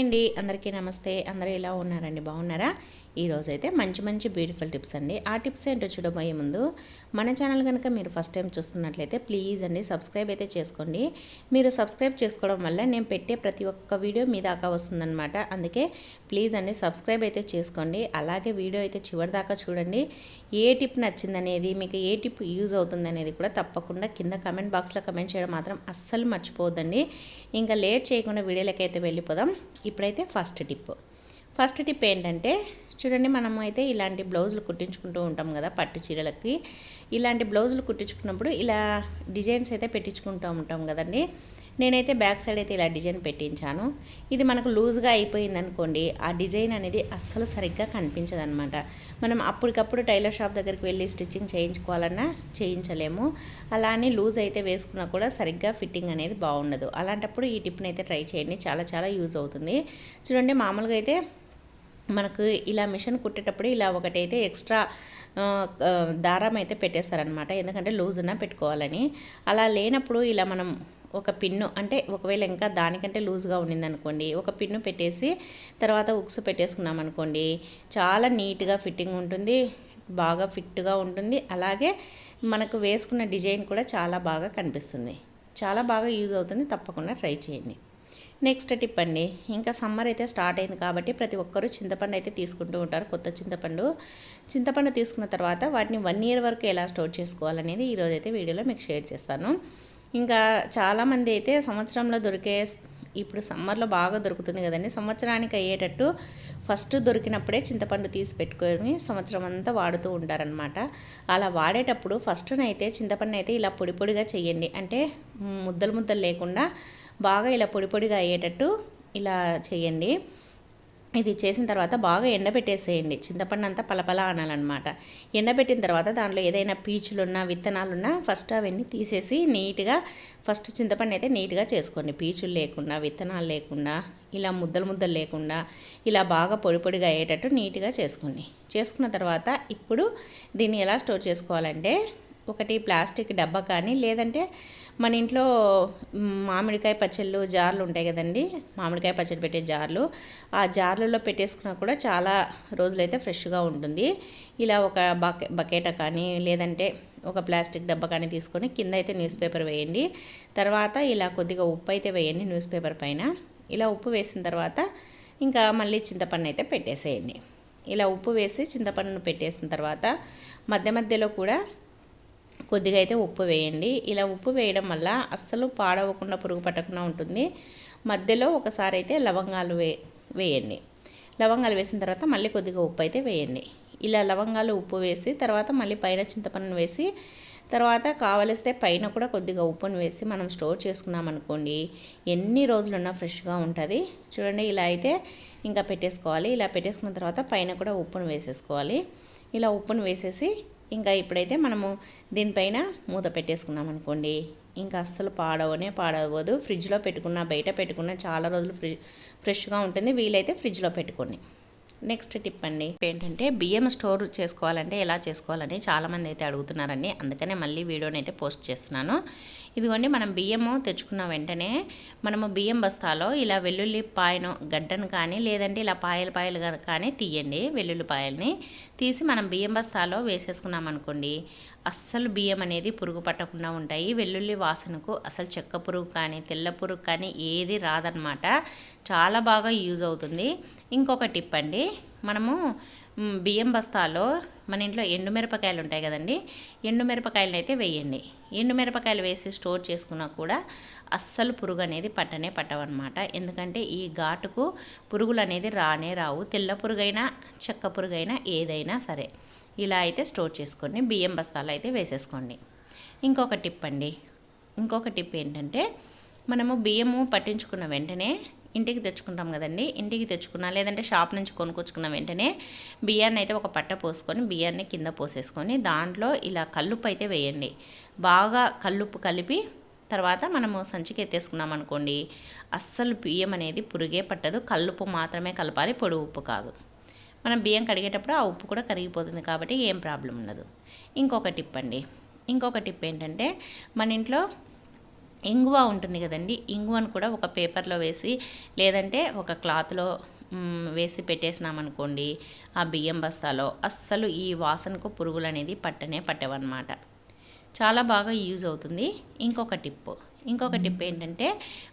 అండి. అందరికీ నమస్తే. అందరూ ఎలా ఉన్నారండి? బాగున్నారా? ఈరోజు అయితే మంచి మంచి బ్యూటిఫుల్ టిప్స్ అండి. ఆ టిప్స్ ఏంటో చూడబోయే ముందు మన ఛానల్ కనుక మీరు ఫస్ట్ టైం చూస్తున్నట్లయితే ప్లీజ్ అండి సబ్స్క్రైబ్ అయితే చేసుకోండి. మీరు సబ్స్క్రైబ్ చేసుకోవడం వల్ల నేను పెట్టే ప్రతి ఒక్క వీడియో మీ దాకా వస్తుందన్నమాట. అందుకే ప్లీజ్ అండి సబ్స్క్రైబ్ అయితే చేసుకోండి. అలాగే వీడియో అయితే చివరి దాకా చూడండి. ఏ టిప్ నచ్చిందనేది మీకు ఏ టిప్ యూజ్ అవుతుందనేది కూడా తప్పకుండా కింద కమెంట్ బాక్స్లో కమెంట్ చేయడం మాత్రం అస్సలు మర్చిపోవద్దండి. ఇంకా లేట్ చేయకుండా వీడియోలకైతే అయితే వెళ్ళిపోదాం. ఇప్పుడైతే ఫస్ట్ టిప్ ఫస్ట్ టిప్ ఏంటంటే చూడండి మనం అయితే ఇలాంటి బ్లౌజులు కుట్టించుకుంటూ ఉంటాం కదా పట్టు చీరలకి. ఇలాంటి బ్లౌజులు కుట్టించుకున్నప్పుడు ఇలా డిజైన్స్ అయితే పెట్టించుకుంటూ ఉంటాం కదండి. నేనైతే బ్యాక్ సైడ్ అయితే ఇలా డిజైన్ పెట్టించాను. ఇది మనకు లూజ్గా అయిపోయింది అనుకోండి ఆ డిజైన్ అనేది అస్సలు సరిగ్గా కనిపించదు అనమాట మనం అప్పటికప్పుడు టైలర్ షాప్ దగ్గరికి వెళ్ళి స్టిచ్చింగ్ చేయించుకోవాలన్నా చేయించలేము. అలా అని లూజ్ అయితే వేసుకున్నా కూడా సరిగ్గా ఫిట్టింగ్ అనేది బాగుండదు. అలాంటప్పుడు ఈ టిప్ని అయితే ట్రై చేయండి. చాలా చాలా యూజ్ అవుతుంది. చూడండి మామూలుగా అయితే మనకు ఇలా మిషన్ కుట్టేటప్పుడు ఇలా ఒకటైతే ఎక్స్ట్రా దారం అయితే పెట్టేస్తారనమాట ఎందుకంటే లూజున పెట్టుకోవాలని. అలా లేనప్పుడు ఇలా మనం ఒక పిన్ను అంటే ఒకవేళ ఇంకా దానికంటే లూజ్గా ఉండిందనుకోండి ఒక పిన్ను పెట్టేసి తర్వాత ఉక్స్ పెట్టేసుకున్నాం అనుకోండి చాలా నీట్గా ఫిట్టింగ్ ఉంటుంది బాగా ఫిట్గా ఉంటుంది. అలాగే మనకు వేసుకున్న డిజైన్ కూడా చాలా బాగా కనిపిస్తుంది. చాలా బాగా యూజ్ అవుతుంది తప్పకుండా ట్రై చేయండి. నెక్స్ట్ టిప్ అండి ఇంకా సమ్మర్ అయితే స్టార్ట్ అయింది కాబట్టి ప్రతి ఒక్కరూ చింతపండు అయితే తీసుకుంటూ ఉంటారు కొత్త చింతపండు. చింతపండు తీసుకున్న తర్వాత వాటిని వన్ ఇయర్ వరకు ఎలా స్టోర్ చేసుకోవాలనేది ఈరోజు అయితే వీడియోలో మీకు షేర్ చేస్తాను. ఇంకా చాలామంది అయితే సంవత్సరంలో దొరికే ఇప్పుడు సమ్మర్లో బాగా దొరుకుతుంది కదండి. సంవత్సరానికి అయ్యేటట్టు ఫస్ట్ దొరికినప్పుడే చింతపండు తీసి పెట్టుకొని సంవత్సరం అంతా వాడుతూ ఉంటారనమాట అలా వాడేటప్పుడు ఫస్ట్నైతే చింతపండు అయితే ఇలా పొడి పొడిగా చేయండి అంటే ముద్దలు ముద్దలు లేకుండా బాగా ఇలా పొడి పొడిగా అయ్యేటట్టు ఇలా చేయండి ఇది చేసిన తర్వాత బాగా ఎండబెట్టేసేయండి. చింతపండు అంతా పలపల అనాలన్నమాట. ఎండబెట్టిన తర్వాత దాంట్లో ఏదైనా పీచులున్నా విత్తనాలున్నా ఫస్ట్ అవన్నీ తీసేసి నీట్గా ఫస్ట్ చింతపండు అయితే నీట్గా చేసుకోండి. పీచులు లేకుండా విత్తనాలు లేకుండా ఇలా ముద్దలు ముద్దలు లేకుండా ఇలా బాగా పొడి పొడిగా అయ్యేటట్టు నీట్గా చేసుకోండి. చేసుకున్న తర్వాత ఇప్పుడు దీన్ని ఎలా స్టోర్ చేసుకోవాలంటే ఒకటి ప్లాస్టిక్ డబ్బా కానీ లేదంటే మన ఇంట్లో మామిడికాయ పచ్చళ్ళు జార్లు ఉంటాయి కదండి మామిడికాయ పచ్చడి పెట్టే జార్లు. ఆ జార్లలో పెట్టేసుకున్నా కూడా చాలా రోజులైతే ఫ్రెష్గా ఉంటుంది. ఇలా ఒక బకె బకెట కానీ లేదంటే ఒక ప్లాస్టిక్ డబ్బా కానీ తీసుకొని కింద అయితే న్యూస్ పేపర్ వేయండి. తర్వాత ఇలా కొద్దిగా ఉప్పు అయితే వేయండి న్యూస్ పేపర్ పైన. ఇలా ఉప్పు వేసిన తర్వాత ఇంకా మళ్ళీ చింతపండు అయితే పెట్టేసేయండి. ఇలా ఉప్పు వేసి చింతపండును పెట్టేసిన తర్వాత మధ్య మధ్యలో కూడా కొద్దిగా అయితే ఉప్పు వేయండి. ఇలా ఉప్పు వేయడం వల్ల అస్సలు పాడవకుండా పురుగు పట్టకుండా ఉంటుంది. మధ్యలో ఒకసారి అయితే లవంగాలు వే వేయండి. లవంగాలు వేసిన తర్వాత మళ్ళీ కొద్దిగా ఉప్పు అయితే వేయండి. ఇలా లవంగాలు ఉప్పు వేసి తర్వాత మళ్ళీ పైన చింతపండును వేసి తర్వాత కావలిస్తే పైన కూడా కొద్దిగా ఉప్పును వేసి మనం స్టోర్ చేసుకున్నాం అనుకోండి ఎన్ని రోజులున్నా ఫ్రెష్గా ఉంటుంది. చూడండి ఇలా అయితే ఇంకా పెట్టేసుకోవాలి. ఇలా పెట్టేసుకున్న తర్వాత పైన కూడా ఉప్పును వేసేసుకోవాలి. ఇలా ఉప్పును వేసేసి ఇంకా ఇప్పుడైతే మనము దీనిపైన మూత పెట్టేసుకున్నాం అనుకోండి. ఇంకా అస్సలు పాడవనే పాడవదు. ఫ్రిడ్జ్లో పెట్టుకున్న బయట పెట్టుకున్న చాలా రోజులు ఫ్రి ఫ్రెష్గా ఉంటుంది. వీలైతే ఫ్రిడ్జ్లో పెట్టుకోండి. నెక్స్ట్ టిప్ అండి. ఏంటంటే బియ్యం స్టోర్ చేసుకోవాలంటే ఎలా చేసుకోవాలని చాలామంది అయితే అడుగుతున్నారండి. అందుకనే మళ్ళీ వీడియోని అయితే పోస్ట్ చేస్తున్నాను. ఇదిగోండి మనం బియ్యము తెచ్చుకున్న వెంటనే మనము బియ్యం బస్తాలో ఇలా వెల్లుల్లి పాయను గడ్డను కానీ లేదంటే ఇలా పాయలు పాయలు కానీ తీయండి వెల్లుల్లిపాయల్ని తీసి మనం బియ్యం బస్తాలో వేసేసుకున్నాం అనుకోండి అస్సలు బియ్యం అనేది పురుగు పట్టకుండా ఉంటాయి. వెల్లుల్లి వాసనకు అసలు చెక్క పురుగు కానీ తెల్ల పురుగు కానీ ఏది రాదనమాట చాలా బాగా యూజ్ అవుతుంది. ఇంకొక టిప్ అండి మనము బియ్యం బస్తాలో మన ఇంట్లో ఎండుమిరపకాయలు ఉంటాయి కదండి. ఎండుమిరపకాయలను అయితే వేయండి. ఎండుమిరపకాయలు వేసి స్టోర్ చేసుకున్నా కూడా అస్సలు పురుగు అనేది పట్టనే పట్టవన్నమాట. ఎందుకంటే ఈ ఘాటుకు పురుగులు అనేది రానే రావు. తెల్ల పురుగైనా చెక్క పురుగైనా ఏదైనా సరే ఇలా అయితే స్టోర్ చేసుకోండి బియ్యం బస్తాలు అయితే వేసేసుకోండి. ఇంకొక టిప్ అండి. ఇంకొక టిప్ ఏంటంటే మనము బియ్యము పట్టించుకున్న వెంటనే ఇంటికి తెచ్చుకుంటాం కదండి. ఇంటికి తెచ్చుకున్నా లేదంటే షాప్ నుంచి కొనుక్కొచ్చుకున్న వెంటనే బియ్యాన్ని అయితే ఒక పట్ట పోసుకొని బియ్యాన్ని కింద పోసేసుకొని దాంట్లో ఇలా కల్లుప్పు అయితే వేయండి. బాగా కల్లుప్పు కలిపి తర్వాత మనము సంచికి ఎత్తేసుకున్నాం అనుకోండి అస్సలు బియ్యం అనేది పురుగే పట్టదు. కల్లుప్పు మాత్రమే కలపాలి పొడి ఉప్పు కాదు. మనం బియ్యం కడిగేటప్పుడు ఆ ఉప్పు కూడా కరిగిపోతుంది కాబట్టి ఏం ప్రాబ్లం ఉండదు. ఇంకొక టిప్ అండి ఇంకొక టిప్ ఏంటంటే మన ఇంట్లో ఇంగువ ఉంటుంది కదండి ఇంగువను కూడా ఒక పేపర్లో వేసి లేదంటే ఒక క్లాత్లో వేసి పెట్టేసినామనుకోండి ఆ బియ్యం బస్తాలో అస్సలు ఈ వాసనకు పురుగులు అనేది పట్టనే పట్టవన్నమాట. చాలా బాగా యూజ్ అవుతుంది. ఇంకొక టిప్. ఇంకొక టిప్ ఏంటంటే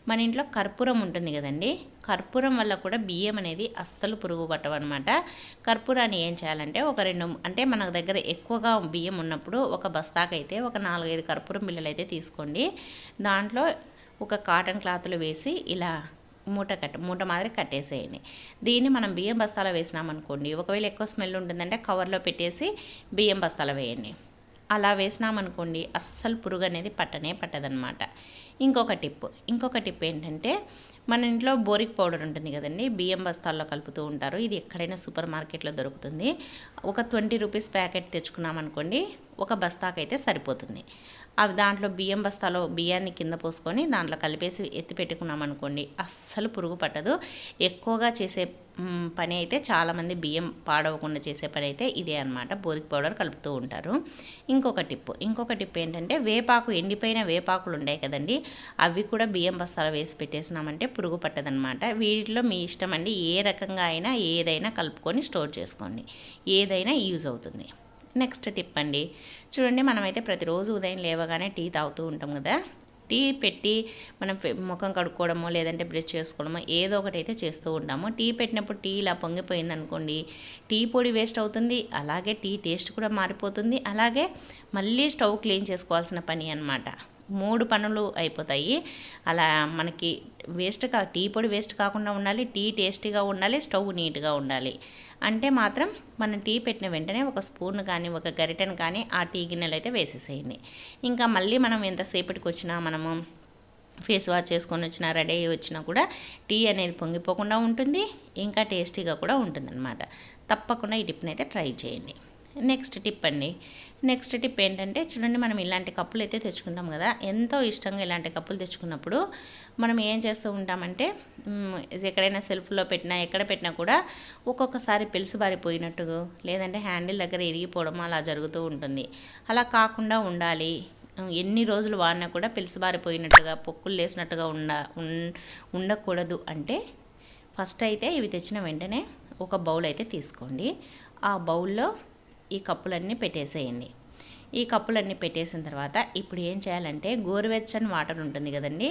మన ఇంట్లో కర్పూరం ఉంటుంది కదండి. కర్పూరం వల్ల కూడా బియ్యం అనేది అస్సలు పురుగు పట్టవన్నమాట కర్పూరాన్ని ఏం చేయాలంటే ఒక రెండు అంటే మన దగ్గర ఎక్కువగా బియ్యం ఉన్నప్పుడు ఒక బస్తాకైతే ఒక నాలుగైదు కర్పూరం బిళ్ళలు అయితే తీసుకోండి. దాంట్లో ఒక కాటన్ క్లాత్లు వేసి ఇలా మూట కట్ట మూట మాదిరి కట్టేసేయండి. దీన్ని మనం బియ్యం బస్తాలో వేసినామనుకోండి ఒకవేళ ఎక్కువ స్మెల్ ఉంటుందంటే కవర్లో పెట్టేసి బియ్యం బస్తాలో వేయండి. అలా వేసినామనుకోండి అస్సలు పురుగు అనేది పట్టనే పట్టదనమాట ఇంకొక టిప్ ఇంకొక టిప్ ఏంటంటే మన ఇంట్లో బోరిక్ పౌడర్ ఉంటుంది కదండి బియ్యం బస్తాల్లో కలుపుతూ ఉంటారు. ఇది ఎక్కడైనా సూపర్ మార్కెట్లో దొరుకుతుంది. ఒక ట్వంటీ రూపీస్ ప్యాకెట్ తెచ్చుకున్నామనుకోండి ఒక బస్తాకైతే సరిపోతుంది. అవి దాంట్లో బియ్యం బస్తాలో బియ్యాన్ని కింద పోసుకొని దాంట్లో కలిపేసి ఎత్తి పెట్టుకున్నామనుకోండి అస్సలు పురుగు పట్టదు. ఎక్కువగా చేసే పని అయితే చాలామంది బియ్యం పాడవకుండా చేసే పని అయితే ఇదే అనమాట బోరిక్ పౌడర్ కలుపుతూ ఉంటారు. ఇంకొక టిప్ ఇంకొక టిప్ ఏంటంటే వేపాకు ఎండిపోయిన వేపాకులు ఉన్నాయి కదండి అవి కూడా బియ్యం బస్తాలు వేసి పెట్టేసినామంటే పురుగు పట్టదనమాట వీటిలో మీ ఇష్టం అండి ఏ రకంగా అయినా ఏదైనా కలుపుకొని స్టోర్ చేసుకోండి. ఏదైనా యూజ్ అవుతుంది. నెక్స్ట్ టిప్ అండి చూడండి మనమైతే ప్రతిరోజు ఉదయం లేవగానే టీ తాగుతూ ఉంటాం కదా టీ పెట్టి మనం ముఖం కడుక్కోవడమో లేదంటే బ్రష్ చేసుకోవడమో ఏదో ఒకటి అయితే చేస్తూ ఉంటాము. టీ పెట్టినప్పుడు టీ ఇలా పొంగిపోయింది అనుకోండి టీ పొడి వేస్ట్ అవుతుంది అలాగే టీ టేస్ట్ కూడా మారిపోతుంది అలాగే మళ్ళీ స్టవ్ క్లీన్ చేసుకోవాల్సిన పని అన్నమాట. మూడు పనులు అయిపోతాయి. అలా మనకి వేస్ట్ కా టీ పొడి వేస్ట్ కాకుండా ఉండాలి టీ టేస్టీగా ఉండాలి స్టవ్ నీట్గా ఉండాలి. అంటే మాత్రం మనం టీ పెట్టిన వెంటనే ఒక స్పూన్ కానీ ఒక గరిటెను కానీ ఆ టీ గిన్నెలు అయితే వేసేసేయండి. ఇంకా మళ్ళీ మనం ఎంతసేపటికి వచ్చినా మనము ఫేస్ వాష్ చేసుకొని వచ్చినా రెడీ అయ్యి వచ్చినా కూడా టీ అనేది పొంగిపోకుండా ఉంటుంది ఇంకా టేస్టీగా కూడా ఉంటుందన్నమాట. తప్పకుండా ఈ టిప్ని అయితే ట్రై చేయండి. నెక్స్ట్ టిప్ అండి. నెక్స్ట్ టిప్ ఏంటంటే చూడండి మనం ఇలాంటి కప్పులు అయితే తెచ్చుకుంటాం కదా. ఎంతో ఇష్టంగా ఇలాంటి కప్పులు తెచ్చుకున్నప్పుడు మనం ఏం చేస్తూ ఉంటామంటే ఎక్కడైనా సెల్ఫ్లో పెట్టినా ఎక్కడ పెట్టినా కూడా ఒక్కొక్కసారి పెలుసుబారిపోయినట్టు లేదంటే హ్యాండిల్ దగ్గర ఇరిగిపోవడం అలా జరుగుతూ ఉంటుంది. అలా కాకుండా ఉండాలి. ఎన్ని రోజులు వాడినా కూడా పిలుసుబారిపోయినట్టుగా పొక్కులు లేసినట్టుగా ఉండ ఉండకూడదు అంటే ఫస్ట్ అయితే ఇవి తెచ్చిన వెంటనే ఒక బౌల్ అయితే తీసుకోండి. ఆ బౌల్లో ఈ కప్పులన్నీ పెట్టేసేయండి. ఈ కప్పులన్నీ పెట్టేసిన తర్వాత ఇప్పుడు ఏం చేయాలంటే గోరువెచ్చని వాటర్ ఉంటుంది కదండి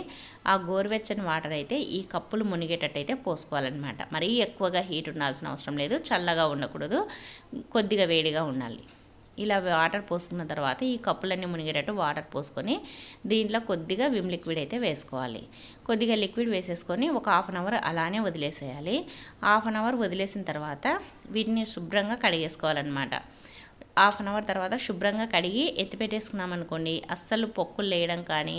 ఆ గోరువెచ్చని వాటర్ అయితే ఈ కప్పులు మునిగేటట్టు అయితే పోసుకోవాలన్నమాట. మరీ ఎక్కువగా హీట్ ఉండాల్సిన అవసరం లేదు చల్లగా ఉండకూడదు కొద్దిగా వేడిగా ఉండాలి. ఇలా వాటర్ పోసుకున్న తర్వాత ఈ కప్పులన్నీ మునిగేటట్టు వాటర్ పోసుకొని దీంట్లో కొద్దిగా విమ్ లిక్విడ్ అయితే వేసుకోవాలి. కొద్దిగా లిక్విడ్ వేసేసుకొని ఒక హాఫ్ అన్ అవర్ అలానే వదిలేసేయాలి. హాఫ్ అన్ అవర్ వదిలేసిన తర్వాత వీటిని శుభ్రంగా కడిగేసుకోవాలన్నమాట. హాఫ్ అన్ అవర్ తర్వాత శుభ్రంగా కడిగి ఎత్తిపెట్టేసుకున్నాం అనుకోండి అస్సలు పొక్కులు లేయడం కానీ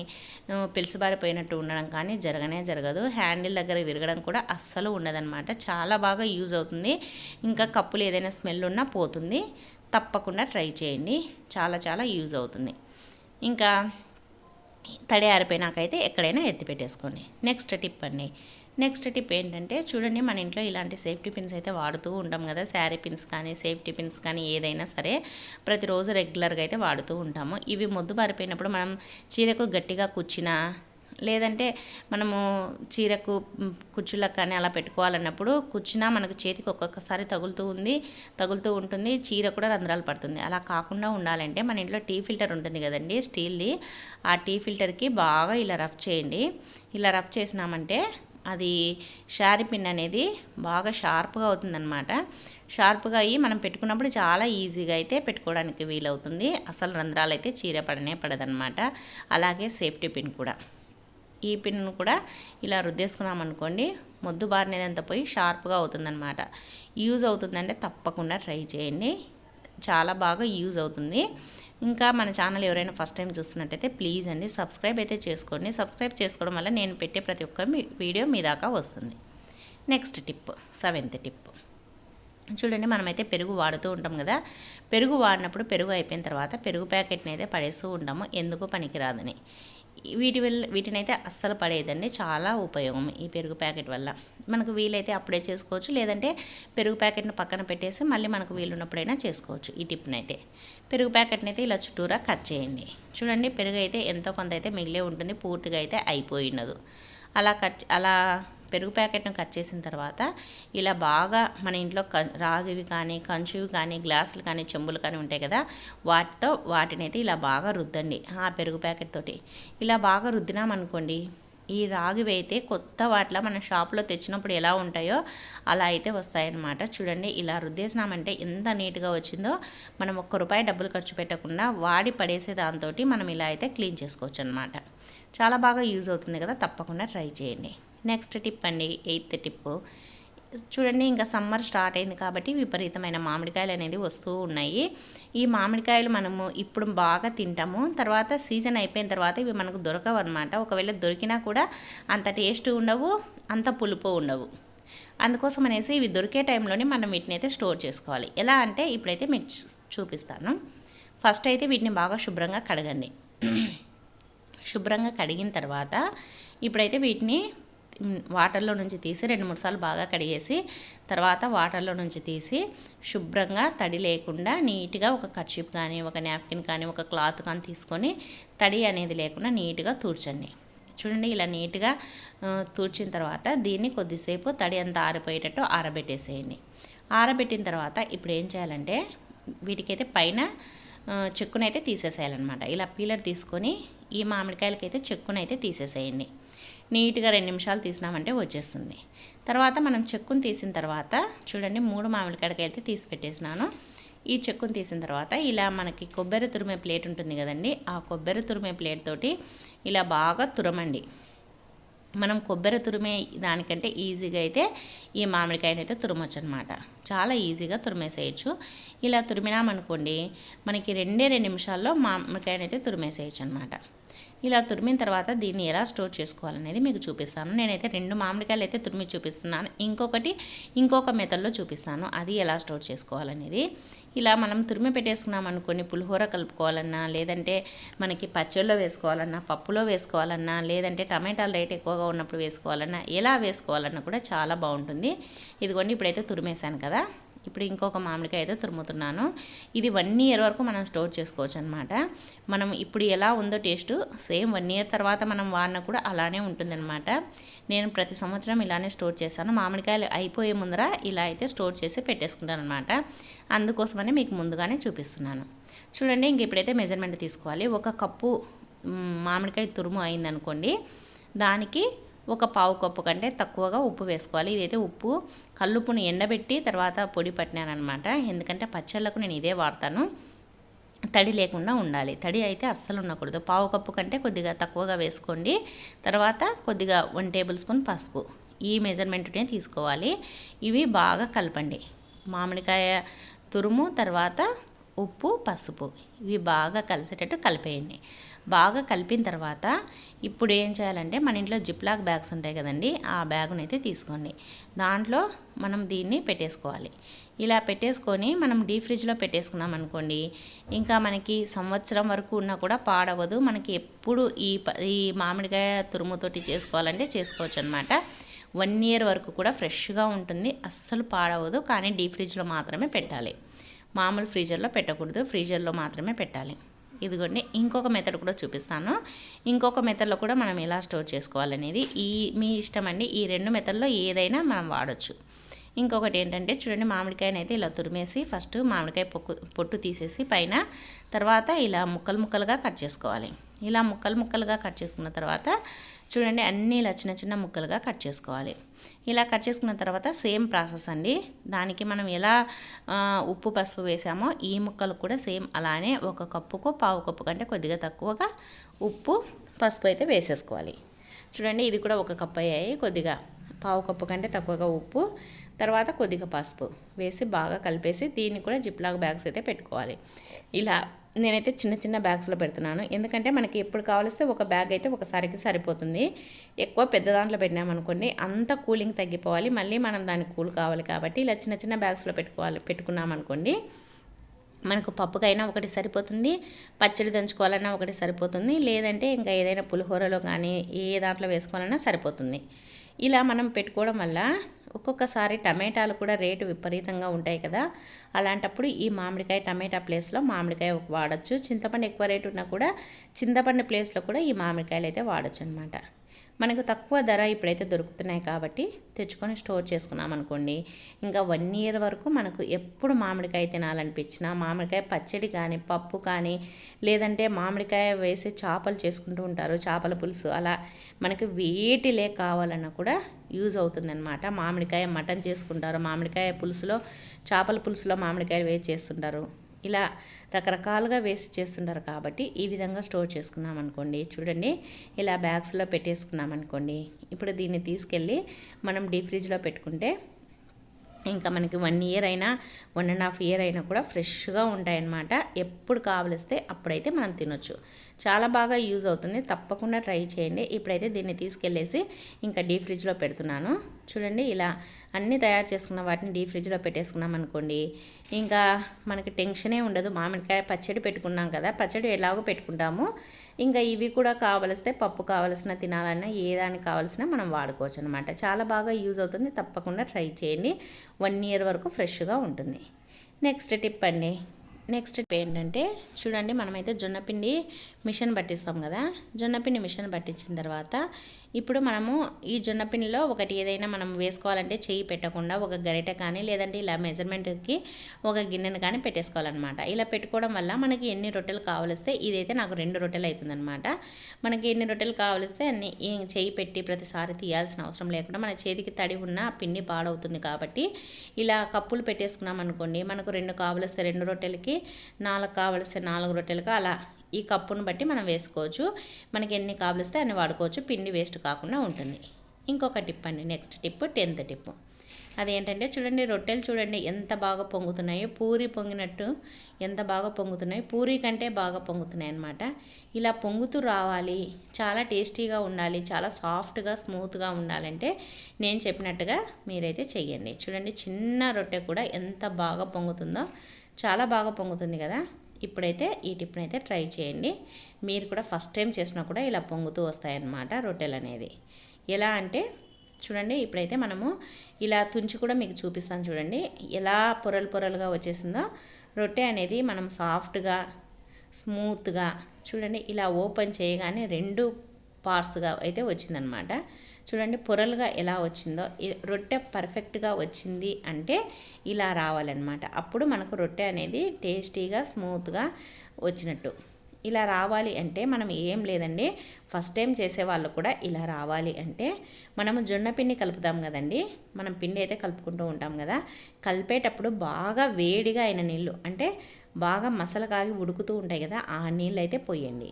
ఆ, పిలుసుబారిపోయినట్టు ఉండడం కానీ జరగనే జరగదు. హ్యాండిల్ దగ్గర విరగడం కూడా అస్సలు ఉండదన్నమాట. చాలా బాగా యూజ్ అవుతుంది. ఇంకా కప్పులు ఏదైనా స్మెల్ ఉన్నా పోతుంది. తప్పకుండా ట్రై చేయండి. చాలా చాలా యూజ్ అవుతుంది. ఇంకా తడి ఆరిపోయినాకైతే ఎక్కడైనా ఎత్తి పెట్టేసుకోండి. నెక్స్ట్ టిప్ అండి. నెక్స్ట్ టిప్ ఏంటంటే చూడండి మన ఇంట్లో ఇలాంటి సేఫ్టీ పిన్స్ అయితే వాడుతూ ఉంటాం కదా. శారీ పిన్స్ కానీ సేఫ్టీ పిన్స్ కానీ ఏదైనా సరే ప్రతిరోజు రెగ్యులర్గా అయితే వాడుతూ ఉంటాము. ఇవి మొద్దు బారిపోయినప్పుడు మనం చీరకు గట్టిగా కూర్చినా లేదంటే మనము చీరకు కుచ్చులకు కానీ అలా పెట్టుకోవాలన్నప్పుడు కుచ్చిన మనకు చేతికి ఒక్కొక్కసారి తగులుతూ ఉంది తగులుతూ ఉంటుంది చీర కూడా రంధ్రాలు పడుతుంది. అలా కాకుండా ఉండాలంటే మన ఇంట్లో టీ ఫిల్టర్ ఉంటుంది కదండి స్టీల్ది. ఆ టీ ఫిల్టర్కి బాగా ఇలా రఫ్ చేయండి. ఇలా రఫ్ చేసినామంటే అది షారీ పిన్ అనేది బాగా షార్ప్గా అవుతుందన్నమాట. షార్ప్గా అయ్యి మనం పెట్టుకున్నప్పుడు చాలా ఈజీగా అయితే పెట్టుకోవడానికి వీలవుతుంది. అసలు రంధ్రాలు అయితే చీర పడనే పడదన్నమాట. అలాగే సేఫ్టీ పిన్ కూడా. ఈ పిన్ను కూడా ఇలా రుద్దేసుకున్నాం అనుకోండి మొద్దు బారినదంతా పోయి షార్ప్గా అవుతుందన్నమాట. యూజ్ అవుతుందంటే తప్పకుండా ట్రై చేయండి. చాలా బాగా యూజ్ అవుతుంది. ఇంకా మన ఛానల్ ఎవరైనా ఫస్ట్ టైం చూస్తున్నట్టయితే ప్లీజ్ అండి సబ్స్క్రైబ్ అయితే చేసుకోండి. సబ్స్క్రైబ్ చేసుకోవడం వల్ల నేను పెట్టే ప్రతి ఒక్క వీడియో మీ దాకా వస్తుంది. Next tip seventh tip. చూడండి మనమైతే పెరుగు వాడుతూ ఉంటాం కదా. పెరుగు వాడినప్పుడు పెరుగు అయిపోయిన తర్వాత పెరుగు ప్యాకెట్ని అయితే పడేస్తూ ఉంటాము. ఎందుకు పనికిరాదని. వీటి వల్ల వీటినైతే అస్సలు పడేదండి చాలా ఉపయోగం ఈ పెరుగు ప్యాకెట్ వల్ల. మనకు వీలైతే అప్పుడే చేసుకోవచ్చు. లేదంటే పెరుగు ప్యాకెట్ని పక్కన పెట్టేసి మళ్ళీ మనకు వీలున్నప్పుడైనా చేసుకోవచ్చు ఈ టిప్నైతే. పెరుగు ప్యాకెట్ని అయితే ఇలా చుట్టూరా కట్ చేయండి. చూడండి పెరుగు అయితే ఎంతో కొంత అయితే మిగిలే ఉంటుంది. పూర్తిగా అయితే అయిపోయినదు అలా కట్ అలా పెరుగు ప్యాకెట్ను కట్ చేసిన తర్వాత ఇలా బాగా మన ఇంట్లో క రాగివి కానీ కంచువి కానీ గ్లాసులు కానీ చెంబులు కానీ ఉంటాయి కదా వాటితో వాటిని అయితే ఇలా బాగా రుద్దండి. ఆ పెరుగు ప్యాకెట్ తోటి. ఇలా బాగా రుద్దినామనుకోండి ఈ రాగివి అయితే కొత్త వాటిలో మన షాప్లో తెచ్చినప్పుడు ఎలా ఉంటాయో అలా అయితే వస్తాయన్నమాట. చూడండి ఇలా రుద్దేసినామంటే ఎంత నీట్గా వచ్చిందో మనం ఒక్క రూపాయి డబ్బులు ఖర్చు పెట్టకుండా వాడి పడేసే దాంతో మనం ఇలా అయితే క్లీన్ చేసుకోవచ్చు అనమాట చాలా బాగా యూజ్ అవుతుంది కదా తప్పకుండా ట్రై చేయండి. నెక్స్ట్ టిప్ అండి ఎయిత్ టిప్ చూడండి ఇంకా సమ్మర్ స్టార్ట్ అయింది కాబట్టి విపరీతమైన మామిడికాయలు అనేది వస్తూ ఉన్నాయి. ఈ మామిడికాయలు మనము ఇప్పుడు బాగా తింటాము. తర్వాత సీజన్ అయిపోయిన తర్వాత ఇవి మనకు దొరకవు అనమాట ఒకవేళ దొరికినా కూడా అంత టేస్ట్ ఉండవు అంత పులుపు ఉండవు. అందుకోసం అనేసి ఇవి దొరికే టైంలోనే మనం వీటిని అయితే స్టోర్ చేసుకోవాలి. ఎలా అంటే ఇప్పుడైతే మీకు చూపిస్తాను. ఫస్ట్ అయితే వీటిని బాగా శుభ్రంగా కడగండి. శుభ్రంగా కడిగిన తర్వాత ఇప్పుడైతే వీటిని వాటర్లో నుంచి తీసి రెండు మూడు సార్లు బాగా కడిగేసి తర్వాత వాటర్లో నుంచి తీసి శుభ్రంగా తడి లేకుండా నీట్గా ఒక కర్చీప్ కానీ ఒక నాప్కిన్ కానీ ఒక క్లాత్ కానీ తీసుకొని తడి అనేది లేకుండా నీట్గా తూడ్చండి చూడండి ఇలా నీట్గా తూర్చిన తర్వాత దీన్ని కొద్దిసేపు తడి అంతా ఆరిపోయేటట్టు ఆరబెట్టేసేయండి. ఆరబెట్టిన తర్వాత ఇప్పుడు ఏం చేయాలంటే వీటికైతే పైన చెక్కునైతే తీసేసేయాలన్నమాట. ఇలా పీలర్ తీసుకొని ఈ మామిడికాయలకైతే చెక్కునైతే తీసేసేయండి. నీట్గా రెండు నిమిషాలు తీసినామంటే వచ్చేస్తుంది. తర్వాత మనం చెక్కును తీసిన తర్వాత చూడండి మూడు మామిడికాయకైతే అయితే తీసి పెట్టేసినాను. ఈ చెక్కును తీసిన తర్వాత ఇలా మనకి కొబ్బరి తురిమే ప్లేట్ ఉంటుంది కదండి ఆ కొబ్బరి తురిమే ప్లేట్ తోటి ఇలా బాగా తురమండి. మనం కొబ్బరి తురిమే దానికంటే ఈజీగా అయితే ఈ మామిడికాయని అయితే తురమొచ్చు అనమాట చాలా ఈజీగా తురిమేసేయచ్చు. ఇలా తురిమినామనుకోండి మనకి రెండే రెండు నిమిషాల్లో మామిడికాయని అయితే తురిమేసేయచ్చు అనమాట ఇలా తురిమిన తర్వాత దీన్ని ఎలా స్టోర్ చేసుకోవాలనేది మీకు చూపిస్తాను. నేనైతే రెండు మామిడికాయలు అయితే తురిమి చూపిస్తున్నాను. ఇంకొకటి ఇంకొక మెథడ్లో చూపిస్తాను. అది ఎలా స్టోర్ చేసుకోవాలనేది. ఇలా మనం తురిమి పెట్టేసుకున్నాం అనుకోని పులిహోర కలుపుకోవాలన్నా లేదంటే మనకి పచ్చళ్ళలో వేసుకోవాలన్నా పప్పులో వేసుకోవాలన్నా లేదంటే టమాటాలు రేట్ ఎక్కువగా ఉన్నప్పుడు వేసుకోవాలన్నా ఎలా వేసుకోవాలన్నా కూడా చాలా బాగుంటుంది. ఇదిగోండి ఇప్పుడైతే తురిమేశాను కదా. ఇప్పుడు ఇంకొక మామిడికాయ అయితే తురుముతున్నాను. ఇది వన్ ఇయర్ వరకు మనం స్టోర్ చేసుకోవచ్చు అనమాట మనం ఇప్పుడు ఎలా ఉందో టేస్ట్ సేమ్ వన్ ఇయర్ తర్వాత మనం వాడినా కూడా అలానే ఉంటుందన్నమాట. నేను ప్రతి సంవత్సరం ఇలానే స్టోర్ చేస్తాను. మామిడికాయలు అయిపోయే ముందర ఇలా అయితే స్టోర్ చేసి పెట్టేసుకుంటాను అనమాట అందుకోసమని మీకు ముందుగానే చూపిస్తున్నాను. చూడండి ఇంక ఇప్పుడైతే మెజర్మెంట్ తీసుకోవాలి. ఒక కప్పు మామిడికాయ తురుము అయిందనుకోండి దానికి ఒక పావు కప్పు కంటే తక్కువగా ఉప్పు వేసుకోవాలి. ఇదైతే ఉప్పు కల్లుప్పును ఎండబెట్టి తర్వాత పొడి పట్టినానమాట ఎందుకంటే పచ్చళ్ళకు నేను ఇదే వాడతాను. తడి లేకుండా ఉండాలి. తడి అయితే అస్సలు ఉండకూడదు. పావు కప్పు కంటే కొద్దిగా తక్కువగా వేసుకోండి. తర్వాత కొద్దిగా వన్ టేబుల్ స్పూన్ పసుపు. ఈ మెజర్మెంట్నే తీసుకోవాలి. ఇవి బాగా కలపండి. మామిడికాయ తురుము తర్వాత ఉప్పు పసుపు. ఇవి బాగా కలిసేటట్టు కలిపేయండి. బాగా కలిపిన తర్వాత ఇప్పుడు ఏం చేయాలంటే మన ఇంట్లో జిప్లాక్ బ్యాగ్స్ ఉంటాయి కదండి ఆ బ్యాగ్ని అయితే తీసుకోండి. దాంట్లో మనం దీన్ని పెట్టేసుకోవాలి. ఇలా పెట్టేసుకొని మనం డీప్ ఫ్రిడ్జ్లో పెట్టేసుకున్నాం అనుకోండి ఇంకా మనకి సంవత్సరం వరకు ఉన్నా కూడా పాడవదు. మనకి ఎప్పుడు ఈ ఈ మామిడికాయ తురుముతోటి చేసుకోవాలంటే చేసుకోవచ్చు అనమాట వన్ ఇయర్ వరకు కూడా ఫ్రెష్గా ఉంటుంది అస్సలు పాడవదు కానీ డీప్ ఫ్రిడ్జ్లో మాత్రమే పెట్టాలి. మామూలు ఫ్రీజర్లో పెట్టకూడదు ఫ్రీజర్లో మాత్రమే పెట్టాలి. ఇదిగోండి ఇంకొక మెథడ్ కూడా చూపిస్తాను. ఇంకొక మెథడ్లో కూడా మనం ఎలా స్టోర్ చేసుకోవాలనేది ఈ మీ ఇష్టం అండి. ఈ రెండు మెథడ్లో ఏదైనా మనం వాడచ్చు. ఇంకొకటి ఏంటంటే చూడండి మామిడికాయని అయితే ఇలా తురిమేసి ఫస్ట్ మామిడికాయ పొక్కు పొట్టు తీసేసి పైన తర్వాత ఇలా ముక్కలు ముక్కలుగా కట్ చేసుకోవాలి. ఇలా ముక్కలు ముక్కలుగా కట్ చేసుకున్న తర్వాత చూడండి అన్నీ ఇలా చిన్న చిన్న ముక్కలుగా కట్ చేసుకోవాలి. ఇలా కట్ చేసుకున్న తర్వాత సేమ్ ప్రాసెస్ అండి. దానికి మనం ఎలా ఉప్పు పసుపు వేసామో ఈ ముక్కలు కూడా సేమ్ అలానే ఒక కప్పుకు పావు కప్పు కంటే కొద్దిగా తక్కువగా ఉప్పు పసుపు అయితే వేసేసుకోవాలి. చూడండి ఇది కూడా ఒక కప్పు అయ్యాయి కొద్దిగా. పావు కప్పు కంటే తక్కువగా ఉప్పు తర్వాత కొద్దిగా పసుపు వేసి బాగా కలిపేసి దీన్ని కూడా జిప్లాగ్ బ్యాగ్స్ అయితే పెట్టుకోవాలి. ఇలా నేనైతే చిన్న చిన్న బ్యాగ్స్లో పెడుతున్నాను. ఎందుకంటే మనకి ఎప్పుడు కావలిస్తే ఒక బ్యాగ్ అయితే ఒకసారికి సరిపోతుంది. ఎక్కువ పెద్ద దాంట్లో పెట్టినామనుకోండి అంత కూలింగ్ తగ్గిపోవాలి. మళ్ళీ మనం దాన్ని కూల్ కావాలి కాబట్టి ఇలా చిన్న చిన్న బ్యాగ్స్లో పెట్టుకోవాలి పెట్టుకున్నామనుకోండి మనకు పప్పుకైనా ఒకటి సరిపోతుంది. పచ్చడి దంచుకోవాలన్నా ఒకటి సరిపోతుంది. లేదంటే ఇంకా ఏదైనా పులిహోరలో కానీ ఏ దాంట్లో వేసుకోవాలన్నా సరిపోతుంది. ఇలా మనం పెట్టుకోవడం వల్ల ఒక్కొక్కసారి టమాటాలు కూడా రేటు విపరీతంగా ఉంటాయి కదా. అలాంటప్పుడు ఈ మామిడికాయ టమాటా ప్లేస్లో మామిడికాయ వాడచ్చు. చింతపండు ఎక్కువ రేటు ఉన్నా కూడా చింతపండు ప్లేస్లో కూడా ఈ మామిడికాయలు అయితే వాడచ్చు అనమాట మనకు తక్కువ ధర ఇప్పుడైతే దొరుకుతున్నాయి కాబట్టి తెచ్చుకొని స్టోర్ చేసుకున్నాం అనుకోండి. ఇంకా వన్ ఇయర్ వరకు మనకు ఎప్పుడు మామిడికాయ తినాలనిపించినా మామిడికాయ పచ్చడి కానీ పప్పు కానీ లేదంటే మామిడికాయ వేసి చేపలు చేసుకుంటూ ఉంటారు చేపల పులుసు అలా మనకి వేటిలే కావాలన్నా కూడా యూజ్ అవుతుందన్నమాట. మామిడికాయ మటన్ చేసుకుంటారు మామిడికాయ పులుసులో చేపల పులుసులో మామిడికాయలు వేసి చేస్తుంటారు. ఇలా రకరకాలుగా వేసి చేస్తుంటారు కాబట్టి ఈ విధంగా స్టోర్ చేసుకున్నాం అనుకోండి. చూడండి ఇలా బ్యాగ్స్లో పెట్టేసుకున్నాం అనుకోండి. ఇప్పుడు దీన్ని తీసుకెళ్ళి మనం డీప్ ఫ్రిడ్జ్లో పెట్టుకుంటే ఇంకా మనకి వన్ ఇయర్ అయినా వన్ అండ్ హాఫ్ ఇయర్ అయినా కూడా ఫ్రెష్గా ఉంటాయన్నమాట. ఎప్పుడు కావలిస్తే అప్పుడైతే మనం తినొచ్చు. చాలా బాగా యూజ్ అవుతుంది. తప్పకుండా ట్రై చేయండి. ఇప్పుడైతే దీన్ని తీసుకెళ్ళేసి ఇంకా డీ ఫ్రిడ్జ్లో పెడుతున్నాను. చూడండి ఇలా అన్నీ తయారు చేసుకున్న వాటిని డీ ఫ్రిడ్జ్లో పెట్టేసుకున్నాం అనుకోండి ఇంకా మనకి టెన్షనే ఉండదు. మామిడికాయ పచ్చడి పెట్టుకున్నాం కదా పచ్చడి ఎలాగో పెట్టుకుంటాము. ఇంకా ఇవి కూడా కావలిస్తే పప్పు కావలసిన తినాలన్నా ఏ దానికి కావలసిన మనం వాడుకోవచ్చు అనమాట చాలా బాగా యూజ్ అవుతుంది. తప్పకుండా ట్రై చేయండి. వన్ ఇయర్ వరకు ఫ్రెష్గా ఉంటుంది. నెక్స్ట్ టిప్ అండి. నెక్స్ట్ ఏంటంటే చూడండి మనమైతే జొన్నపిండి మిషన్ పట్టిస్తాం కదా? జొన్నపిండి మిషన్ పట్టించిన తర్వాత ఇప్పుడు మనము ఈ జొన్నపిండిలో ఒకటి ఏదైనా మనం వేసుకోవాలంటే చేయి పెట్టకుండా ఒక గరిటె కానీ లేదంటే ఇలా మెజర్మెంట్కి ఒక గిన్నెను కానీ పెట్టేసుకోవాలన్నమాట. ఇలా పెట్టుకోవడం వల్ల మనకి ఎన్ని రొట్టెలు కావలిస్తే ఇదైతే నాకు రెండు రొట్టెలు అవుతుందన్నమాట మనకి ఎన్ని రొట్టెలు కావలిస్తే అన్ని చేయి పెట్టి ప్రతిసారి తీయాల్సిన అవసరం లేకుండా మన చేతికి తడి ఉన్న పిండి పాడవుతుంది కాబట్టి ఇలా కప్పులు పెట్టేసుకున్నాం అనుకోండి మనకు రెండు కావలిస్తే రెండు రొట్టెలకి నాలుగు కావలిస్తే నాలుగు రొట్టెలకి అలా ఈ కప్పును బట్టి మనం వేసుకోవచ్చు. మనకి ఎన్ని కావలిస్తే అన్ని వాడుకోవచ్చు. పిండి వేస్ట్ కాకుండా ఉంటుంది. ఇంకొక టిప్ అండి. Next tip tenth tip. అదేంటంటే చూడండి రొట్టెలు చూడండి ఎంత బాగా పొంగుతున్నాయో. పూరి పొంగినట్టు ఎంత బాగా పొంగుతున్నాయి. పూరి కంటే బాగా పొంగుతున్నాయి అనమాట ఇలా పొంగుతూ రావాలి. చాలా టేస్టీగా ఉండాలి. చాలా సాఫ్ట్గా స్మూత్గా ఉండాలంటే నేను చెప్పినట్టుగా మీరైతే చెయ్యండి. చూడండి చిన్న రొట్టె కూడా ఎంత బాగా పొంగుతుందో. చాలా బాగా పొంగుతుంది కదా. ఇప్పుడైతే ఈ టిప్ని అయితే ట్రై చేయండి. మీరు కూడా ఫస్ట్ టైం చేసినా కూడా ఇలా పొంగుతూ వస్తాయన్నమాట రొట్టెలు అనేది. ఎలా అంటే చూడండి ఇప్పుడైతే మనము ఇలా తుంచి కూడా మీకు చూపిస్తాను చూడండి. ఎలా పొరలు పొరలుగా వచ్చేసిందో రొట్టె అనేది మనం సాఫ్ట్గా స్మూత్గా చూడండి ఇలా ఓపెన్ చేయగానే రెండు పార్ట్స్గా అయితే వచ్చిందనమాట చూడండి పొరలుగా ఎలా వచ్చిందో. రొట్టె పర్ఫెక్ట్గా వచ్చింది అంటే ఇలా రావాలన్నమాట. అప్పుడు మనకు రొట్టె అనేది టేస్టీగా స్మూత్గా వచ్చినట్టు. ఇలా రావాలి అంటే మనం ఏం లేదండి. ఫస్ట్ టైం చేసే వాళ్ళు కూడా ఇలా రావాలి అంటే మనము జొన్న పిండి కలుపుతాం కదండి. మనం పిండి అయితే కలుపుకుంటూ ఉంటాం కదా. కలిపేటప్పుడు బాగా వేడిగా అయిన నీళ్ళు అంటే బాగా మసలు కాగి ఉడుకుతూ ఉంటాయి కదా ఆ నీళ్ళు అయితే పోయండి.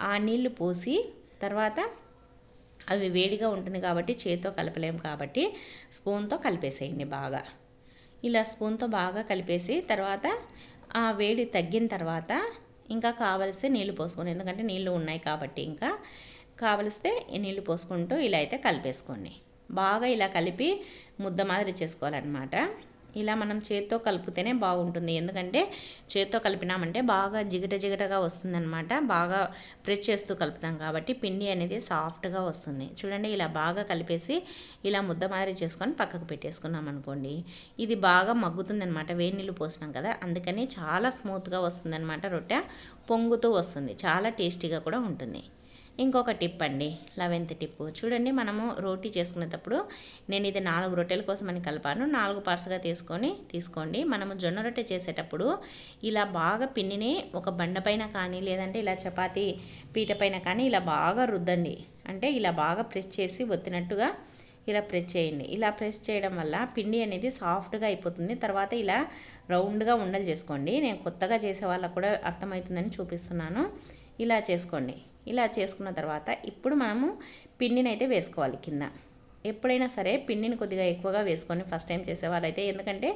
ఆ నీళ్ళు పోసి తర్వాత అవి వేడిగా ఉంటుంది కాబట్టి చేతితో కలపలేము కాబట్టి స్పూన్తో కలిపేసేయండి బాగా. ఇలా స్పూన్తో బాగా కలిపేసి తర్వాత ఆ వేడి తగ్గిన తర్వాత ఇంకా కావలిస్తే నీళ్ళు పోసుకోండి. ఎందుకంటే నీళ్ళు ఉన్నాయి కాబట్టి ఇంకా కావలిస్తే నీళ్ళు పోసుకుంటూ ఇలా అయితే కలిపేసుకోండి. బాగా ఇలా కలిపి ముద్ద మాదిరి చేసుకోవాలన్నమాట. ఇలా మనం చేత్తో కలిపితేనే బాగుంటుంది. ఎందుకంటే చేత్తో కలిపినామంటే బాగా జిగట జిగటగా వస్తుందన్నమాట. బాగా ప్రెస్ చేస్తూ కలుపుతాం కాబట్టి పిండి అనేది సాఫ్ట్గా వస్తుంది. చూడండి ఇలా బాగా కలిపేసి ఇలా ముద్ద మాదిరి చేసుకొని పక్కకు పెట్టేసుకున్నాం అనుకోండి ఇది బాగా మగ్గుతుందనమాట వేడి నీళ్ళు పోసినాం కదా అందుకని చాలా స్మూత్గా వస్తుందన్నమాట రొట్టె. పొంగుతూ వస్తుంది. చాలా టేస్టీగా కూడా ఉంటుంది. ఇంకొక టిప్ అండి లెవెన్త్ టిప్. చూడండి మనము రోటీ చేసుకునేటప్పుడు నేను ఇది నాలుగు రొట్టెల కోసం అని కలిపాను. నాలుగు పార్ట్స్గా తీసుకొని తీసుకోండి. మనము జొన్న రొట్టె చేసేటప్పుడు ఇలా బాగా పిండిని ఒక బండపైన కానీ లేదంటే ఇలా చపాతీ పీట పైన కానీ ఇలా బాగా రుద్దండి. అంటే ఇలా బాగా ప్రెస్ చేసి ఒత్తినట్టుగా ఇలా ప్రెస్ చేయండి. ఇలా ప్రెస్ చేయడం వల్ల పిండి అనేది సాఫ్ట్గా అయిపోతుంది. తర్వాత ఇలా రౌండ్గా ఉండలు చేసుకోండి. నేను కొత్తగా చేసే వాళ్ళకు కూడా అర్థమవుతుందని చూపిస్తున్నాను. ఇలా చేసుకోండి. ఇలా చేసుకున్న తర్వాత ఇప్పుడు మనము పిండిని అయితే వేసుకోవాలి కింద. ఎప్పుడైనా సరే పిండిని కొద్దిగా ఎక్కువగా వేసుకొని ఫస్ట్ టైం చేసేవాళ్ళైతే ఎందుకంటే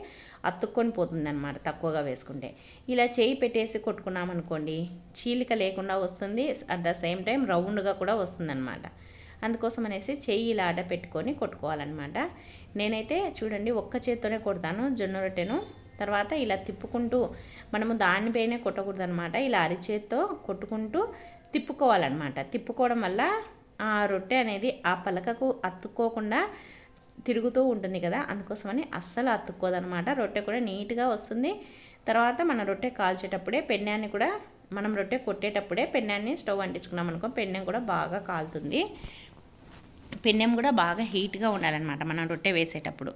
అతుక్కొని పోతుందన్నమాట తక్కువగా వేసుకుంటే. ఇలా చేయి పెట్టేసి కొట్టుకున్నామనుకోండి చీలిక లేకుండా వస్తుంది అట్ ద సేమ్ టైం రౌండ్గా కూడా వస్తుందన్నమాట. అందుకోసం అనేసి చెయ్యి ఇలా అడ్డ పెట్టుకొని కొట్టుకోవాలన్నమాట. నేనైతే చూడండి ఒక్క చేత్తోనే కొడతాను జొన్న రొట్టెను. తర్వాత ఇలా తిప్పుకుంటూ మనము దానిపైనే కొట్టకూడదు అనమాట ఇలా అరిచేత్తో కొట్టుకుంటూ తిప్పుకోవాలన్నమాట. తిప్పుకోవడం వల్ల ఆ రొట్టె అనేది ఆ పలకకు అతుక్కోకుండా తిరుగుతూ ఉంటుంది కదా అందుకోసమని అస్సలు అతుక్కోదనమాట రొట్టె కూడా నీట్గా వస్తుంది. తర్వాత మన రొట్టె కాల్చేటప్పుడే పెన్నాన్ని కూడా మనం రొట్టె కొట్టేటప్పుడే పెన్నాన్ని స్టవ్ అంటించుకున్నాం అనుకో పెన్నెం కూడా బాగా కాలుతుంది. పెన్నెం కూడా బాగా హీట్గా ఉండాలన్నమాట మనం రొట్టె వేసేటప్పుడు.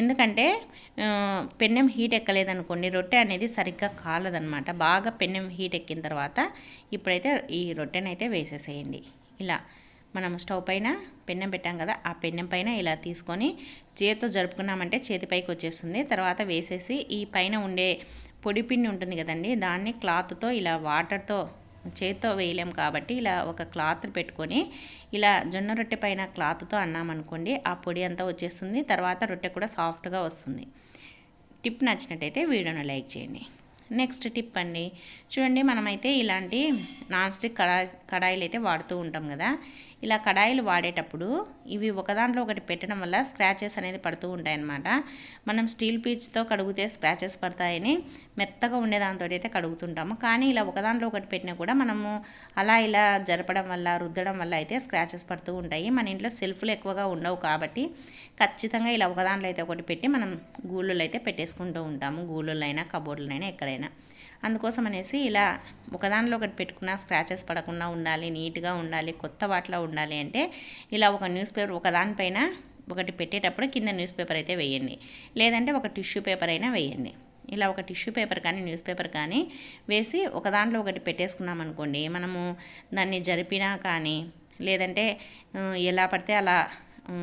ఎందుకంటే పెన్నెం హీట్ ఎక్కలేదనుకోండి రొట్టె అనేది సరిగ్గా కాలదనమాట బాగా పెన్నెం హీట్ ఎక్కిన తర్వాత ఇప్పుడైతే ఈ రొట్టెనైతే వేసేసేయండి. ఇలా మనం స్టవ్ పైన పెన్నెం పెట్టాం కదా ఆ పెన్నెం పైన ఇలా తీసుకొని చేతితో జరుపుకున్నామంటే చేతిపైకి వచ్చేస్తుంది. తర్వాత వేసేసి ఈ పైన ఉండే పొడిపిండి ఉంటుంది కదండి దాన్ని క్లాత్తో ఇలా వాటర్తో చేత్తో వేయలేం కాబట్టి ఇలా ఒక క్లాత్ పెట్టుకొని ఇలా జొన్న రొట్టె పైన క్లాత్తో అన్నామనుకోండి ఆ పొడి అంతా వచ్చేస్తుంది. తర్వాత రొట్టె కూడా సాఫ్ట్గా వస్తుంది. టిప్ నచ్చినట్టయితే వీడియోను లైక్ చేయండి. నెక్స్ట్ టిప్ అండి. చూడండి మనమైతే ఇలాంటి నాన్ స్టిక్ కడాయి కడాయిలు అయితే వాడుతూ ఉంటాం కదా. ఇలా కడాయిలు వాడేటప్పుడు ఇవి ఒకదాంట్లో ఒకటి పెట్టడం వల్ల స్క్రాచెస్ అనేది పడుతూ ఉంటాయన్నమాట. మనం స్టీల్ పీచ్తో కడుగుతే స్క్రాచెస్ పడతాయని మెత్తగా ఉండే దాంతో అయితే కడుగుతుంటాము. కానీ ఇలా ఒకదాంట్లో ఒకటి పెట్టినా కూడా మనము అలా ఇలా జరపడం వల్ల రుద్దడం వల్ల అయితే స్క్రాచెస్ పడుతూ ఉంటాయి. మన ఇంట్లో సెల్ఫ్లు ఎక్కువగా ఉండవు కాబట్టి ఖచ్చితంగా ఇలా ఒకదాంట్లో అయితే ఒకటి పెట్టి మనం గూళ్ళలో అయితే పెట్టేసుకుంటూ ఉంటాము. గూళ్ళైనా కబోర్డులైనా ఎక్కడైనా. అందుకోసం అనేసి ఇలా ఒకదానిలో ఒకటి పెట్టుకున్న స్క్రాచెస్ పడకుండా ఉండాలి నీట్గా ఉండాలి కొత్త వాటిలో ఉండాలి అంటే ఇలా ఒక న్యూస్ పేపర్ ఒకదానిపైన ఒకటి పెట్టేటప్పుడు కింద న్యూస్ పేపర్ అయితే వేయండి. లేదంటే ఒక టిష్యూ పేపర్ అయినా వేయండి. ఇలా ఒక టిష్యూ పేపర్ కానీ న్యూస్ పేపర్ కానీ వేసి ఒక దాంట్లో ఒకటి పెట్టేసుకున్నాం అనుకోండి మనము దాన్ని జరిపినా కానీ లేదంటే ఎలా పడితే అలా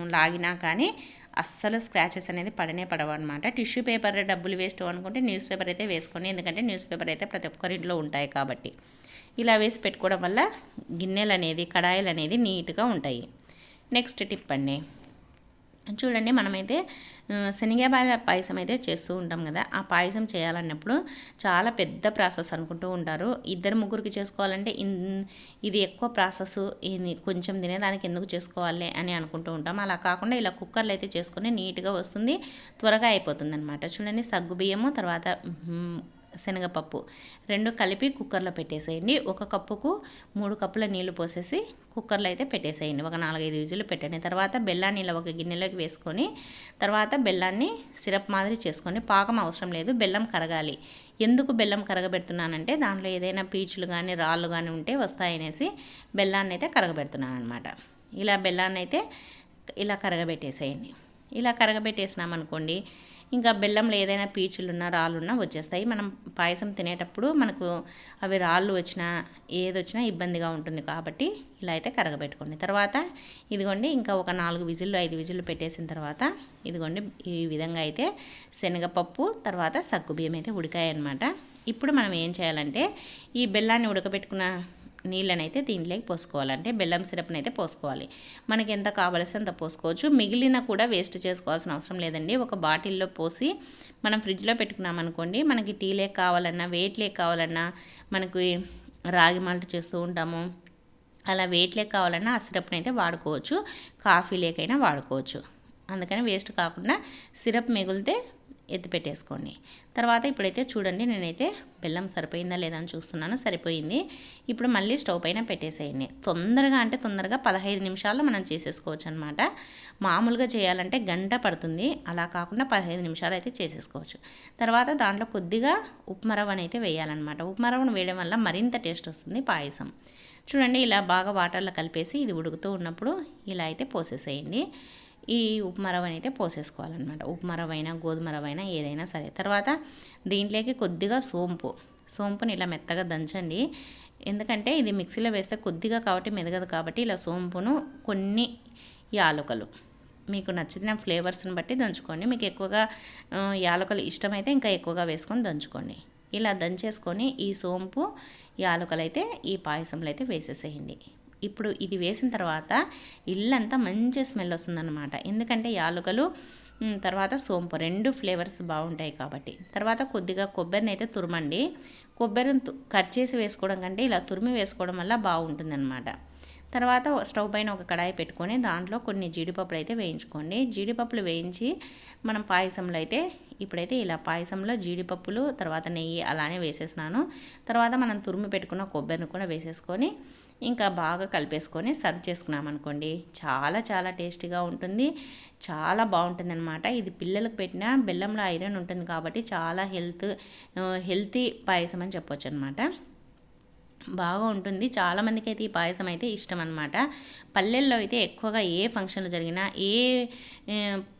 లాగినా కానీ అస్సలు స్క్రాచెస్ అనేది పడనే పడవన్నమాట అనమాట టిష్యూ పేపర్ డబ్బులు వేస్ట్ అనుకుంటే న్యూస్ పేపర్ అయితే వేసుకోండి. ఎందుకంటే న్యూస్ పేపర్ అయితే ప్రతి ఒక్కరింట్లో ఉంటాయి కాబట్టి. ఇలా వేసి పెట్టుకోవడం వల్ల గిన్నెలు అనేది కడాయిలు అనేది నీట్గా ఉంటాయి. నెక్స్ట్ టిప్ అండి. చూడండి మనమైతే శనగబాల పాయసం అయితే చేస్తూ ఉంటాం కదా. ఆ పాయసం చేయాలన్నప్పుడు చాలా పెద్ద ప్రాసెస్ అనుకుంటూ ఉంటారు. ఇద్దరు ముగ్గురికి చేసుకోవాలంటే ఇది ఎక్కువ ప్రాసెస్ ఇది కొంచెం తినేదానికి ఎందుకు చేసుకోవాలి అని అనుకుంటూ ఉంటాం. అలా కాకుండా ఇలా కుక్కర్లో అయితే చేసుకుని నీట్గా వస్తుంది త్వరగా అయిపోతుంది అనమాట చూడండి సగ్గు బియ్యము తర్వాత శనగపప్పు రెండు కలిపి కుక్కర్లో పెట్టేసేయండి. ఒక కప్పుకు మూడు కప్పుల నీళ్ళు పోసేసి కుక్కర్లో అయితే పెట్టేసేయండి. ఒక నాలుగైదు విజులు పెట్టండి. తర్వాత బెల్లాన్ని ఇలా ఒక గిన్నెలోకి వేసుకొని తర్వాత బెల్లాన్ని సిరప్ మాదిరి చేసుకొని పాకం అవసరం లేదు బెల్లం కరగాలి. ఎందుకు బెల్లం కరగబెడుతున్నానంటే దాంట్లో ఏదైనా పీచులు కానీ రాళ్ళు కానీ ఉంటే వస్తాయనేసి బెల్లాన్ని అయితే కరగబెడుతున్నాను అనమాట ఇలా బెల్లాన్ని అయితే ఇలా కరగబెట్టేసేయండి. ఇలా కరగబెట్టేసినామనుకోండి ఇంకా బెల్లంలో ఏదైనా పీచులున్నా రాళ్ళున్నా వచ్చేస్తాయి. మనం పాయసం తినేటప్పుడు మనకు అవి రాళ్ళు వచ్చినా ఏది వచ్చినా ఇబ్బందిగా ఉంటుంది కాబట్టి ఇలా అయితే కరగబెట్టుకోండి. తర్వాత ఇదిగోండి ఇంకా ఒక నాలుగు విజిల్లు ఐదు విజిల్లు పెట్టేసిన తర్వాత ఇదిగోండి ఈ విధంగా అయితే శనగపప్పు తర్వాత సగ్గుబియ్యం అయితే ఉడికాయన్నమాట. ఇప్పుడు మనం ఏం చేయాలంటే ఈ బెల్లాన్ని ఉడకబెట్టుకున్న నీళ్ళనైతే దీంట్లోకి పోసుకోవాలంటే బెల్లం సిరప్ని అయితే పోసుకోవాలి. మనకి ఎంత కావలసి అంత పోసుకోవచ్చు. మిగిలిన కూడా వేస్ట్ చేసుకోవాల్సిన అవసరం లేదండి. ఒక బాటిల్లో పోసి మనం ఫ్రిడ్జ్లో పెట్టుకున్నామనుకోండి మనకి టీ లేక్ కావాలన్నా వెయిట్ లేక్ కావాలన్నా మనకి రాగి మాల్ట్ చేస్తూ ఉంటాము. అలా వెయిట్ లేక్ కావాలన్నా ఆ సిరప్ని అయితే వాడుకోవచ్చు. కాఫీ లేకైనా వాడుకోవచ్చు. అందుకని వేస్ట్ కాకుండా సిరప్ మిగిలితే ఎత్తి పెట్టేసుకోండి. తర్వాత ఇప్పుడైతే చూడండి నేనైతే బెల్లం సరిపోయిందా లేదా అని చూస్తున్నాను సరిపోయింది. ఇప్పుడు మళ్ళీ స్టవ్ పైన పెట్టేసేయండి. తొందరగా అంటే తొందరగా పదహైదు నిమిషాల్లో మనం చేసేసుకోవచ్చు అనమాట మామూలుగా చేయాలంటే గంట పడుతుంది అలా కాకుండా పదహైదు నిమిషాలు అయితే చేసేసుకోవచ్చు. తర్వాత దాంట్లో కొద్దిగా ఉప్మరవ్వను అయితే వేయాలన్నమాట. ఉప్మరవ్వను వేయడం వల్ల మరింత టేస్ట్ వస్తుంది పాయసం. చూడండి ఇలా బాగా వాటర్లో కలిపేసి ఇది ఉడుకుతూ ఉన్నప్పుడు ఇలా అయితే పోసేసేయండి. ఈ ఉప్మా రవ్వ అయితే పోసేసుకోవాలన్నమాట. ఉప్మా రవ్వ గోధుమ ఏదైనా సరే. తర్వాత దీంట్లోకి కొద్దిగా సోంపు. సోంపుని ఇలా మెత్తగా దంచండి. ఎందుకంటే ఇది మిక్సీలో వేస్తే కొద్దిగా కాబట్టి మెదగదు కాబట్టి ఇలా సోంపును కొన్ని యాలకులు. మీకు నచ్చిన ఫ్లేవర్స్ని బట్టి దంచుకోండి. మీకు ఎక్కువగా యాలకులు ఇష్టమైతే ఇంకా ఎక్కువగా వేసుకొని దంచుకోండి. ఇలా దంచేసుకొని ఈ సోంపు యాలకులు అయితే ఈ పాయసంలో అయితే వేసేసేయండి. ఇప్పుడు ఇది వేసిన తర్వాత ఇల్లంతా మంచి స్మెల్ వస్తుందన్నమాట. ఎందుకంటే యాలుకలు తర్వాత సోంపు రెండు ఫ్లేవర్స్ బాగుంటాయి కాబట్టి. తర్వాత కొద్దిగా కొబ్బరిని అయితే తురమండి. కొబ్బరిని కట్ చేసి వేసుకోవడం కంటే ఇలా తురిమి వేసుకోవడం వల్ల బాగుంటుందన్నమాట. తర్వాత స్టవ్ పైన ఒక కడాయి పెట్టుకొని దాంట్లో కొన్ని జీడిపప్పులు అయితే వేయించుకోండి. జీడిపప్పులు వేయించి మనం పాయసంలో అయితే ఇప్పుడైతే ఇలా పాయసంలో జీడిపప్పులు తర్వాత నెయ్యి అలానే వేసేసినాను. తర్వాత మనం తురుము పెట్టుకున్న కొబ్బరిని కూడా వేసేసుకొని ఇంకా బాగా కలిపేసుకొని సర్వ్ చేసుకున్నాం అనుకోండి. చాలా చాలా టేస్టీగా ఉంటుంది. చాలా బాగుంటుంది అనమాట ఇది పిల్లలకు పెట్టిన బెల్లంలో ఐరన్ ఉంటుంది కాబట్టి చాలా హెల్త్ హెల్తీ పాయసం అని చెప్పొచ్చు అనమాట బాగా ఉంటుంది. చాలామందికి అయితే ఈ పాయసం అయితే ఇష్టం అనమాట పల్లెల్లో అయితే ఎక్కువగా ఏ ఫంక్షన్లు జరిగినా ఏ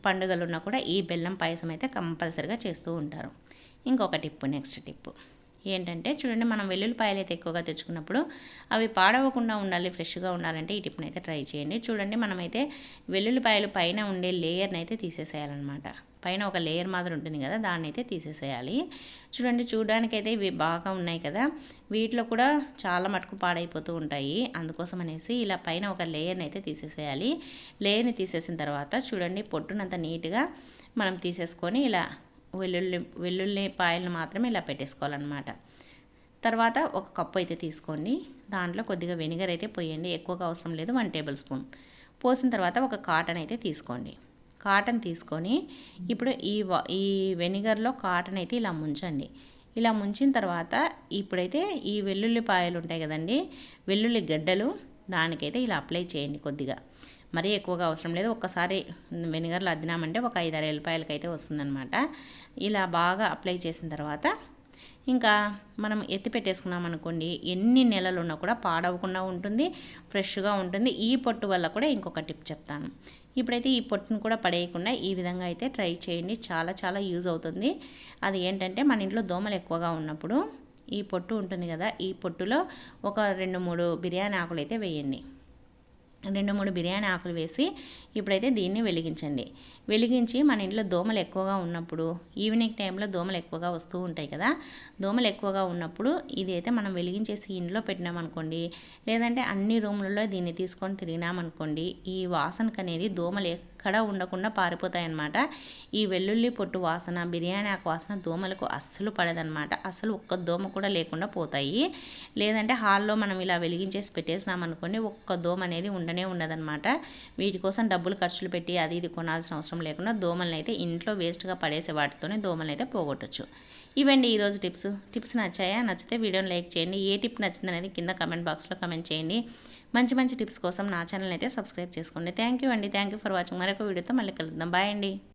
పండుగలు ఉన్నా కూడా ఈ బెల్లం పాయసం అయితే కంపల్సరిగా చేస్తూ ఉంటారు. ఇంకొక టిప్పు నెక్స్ట్ టిప్పు. ఏంటంటే చూడండి మనం వెల్లుల్లిపాయలు అయితే ఎక్కువగా తెచ్చుకున్నప్పుడు అవి పాడవకుండా ఉండాలి ఫ్రెష్గా ఉండాలంటే ఈ టిప్ని అయితే ట్రై చేయండి. చూడండి మనమైతే వెల్లుల్లిపాయలు పైన ఉండే లేయర్ని అయితే తీసేసేయాలన్నమాట. పైన ఒక లేయర్ మాత్రం ఉంటుంది కదా దాన్ని అయితే తీసేసేయాలి. చూడండి చూడడానికైతే ఇవి బాగా ఉన్నాయి కదా వీటిలో కూడా చాలా మటుకు పాడైపోతూ ఉంటాయి. అందుకోసం అనేసి ఇలా పైన ఒక లేయర్ని అయితే తీసేసేయాలి. లేయర్ని తీసేసిన తర్వాత చూడండి పొట్టునంత నీట్గా మనం తీసేసుకొని ఇలా వెల్లుల్లి వెల్లుల్లి పాయలను మాత్రమే ఇలా పెట్టేసుకోవాలన్నమాట. తర్వాత ఒక కప్పు అయితే తీసుకోండి. దాంట్లో కొద్దిగా వెనిగర్ అయితే పోయండి. ఎక్కువగా అవసరం లేదు. One tablespoon. పోసిన తర్వాత ఒక కాటన్ అయితే తీసుకోండి. కాటన్ తీసుకొని ఇప్పుడు ఈ ఈ వెనిగర్లో కాటన్ అయితే ఇలా ముంచండి. ఇలా ముంచిన తర్వాత ఇప్పుడైతే ఈ వెల్లుల్లిపాయలు ఉంటాయి కదండి వెల్లుల్లి గడ్డలు దానికైతే ఇలా అప్లై చేయండి కొద్దిగా. మరీ ఎక్కువగా అవసరం లేదు. ఒక్కసారి వెనిగర్లు అద్దినామంటే ఒక ఐదారు ఎల్లిపాయలకి అయితే వస్తుందన్నమాట. ఇలా బాగా అప్లై చేసిన తర్వాత ఇంకా మనం ఎత్తి పెట్టేసుకున్నాం అనుకోండి ఎన్ని నెలలు ఉన్నా కూడా పాడవకుండా ఉంటుంది ఫ్రెష్గా ఉంటుంది. ఈ పొట్టు వల్ల కూడా ఇంకొక టిప్ చెప్తాను. ఇప్పుడైతే ఈ పొట్టును కూడా పడేయకుండా ఈ విధంగా అయితే ట్రై చేయండి. చాలా చాలా యూజ్ అవుతుంది. అది ఏంటంటే మన ఇంట్లో దోమలు ఎక్కువగా ఉన్నప్పుడు ఈ పొట్టు ఉంటుంది కదా ఈ పొట్టులో ఒక రెండు మూడు బిర్యానీ ఆకులు అయితే వేయండి. రెండు మూడు బిర్యానీ ఆకులు వేసి ఇప్పుడైతే దీన్ని వెలిగించండి. వెలిగించి మన ఇంట్లో దోమలు ఎక్కువగా ఉన్నప్పుడు ఈవినింగ్ టైంలో దోమలు ఎక్కువగా వస్తూ ఉంటాయి కదా దోమలు ఎక్కువగా ఉన్నప్పుడు ఇది అయితే మనం వెలిగించేసి ఇంట్లో పెట్టినామనుకోండి లేదంటే అన్ని రూములలో దీన్ని తీసుకొని తిరిగినామనుకోండి ఈ వాసనకు అనేది దోమలు ఎక్కడా ఉండకుండా పారిపోతాయన్నమాట. ఈ వెల్లుల్లి పొట్టు వాసన బిర్యానీ ఆకు వాసన దోమలకు అస్సలు పడదనమాట అసలు ఒక్క దోమ కూడా లేకుండా పోతాయి. లేదంటే హాల్లో మనం ఇలా వెలిగించేసి పెట్టేసినామనుకోండి ఒక్క దోమ అనేది ఉండనే ఉండదన్నమాట. వీటి కోసం డబ్బులు ఖర్చులు పెట్టి అది ఇది కొనాల్సిన అవసరం లేకుండా దోమలను అయితే ఇంట్లో వేస్ట్గా పడేసే వాటితోనే దోమలను అయితే పోగొట్టచ్చు. ఇవండి ఈరోజు టిప్స్. టిప్స్ నచ్చాయా? నచ్చితే వీడియోని లైక్ చేయండి. ఏ టిప్ నచ్చిందనేది కింద కమెంట్ బాక్స్లో కమెంట్ చేయండి. మంచి మంచి టిప్స్ కోసం నా ఛానల్ అయితే సబ్స్క్రైబ్ చేసుకోండి. థ్యాంక్ యూ అండి. థ్యాంక్ యూ ఫర్ వాచింగ్ మరొక వీడియోతో మళ్ళీ కలుద్దాం. బాయ్ అండి.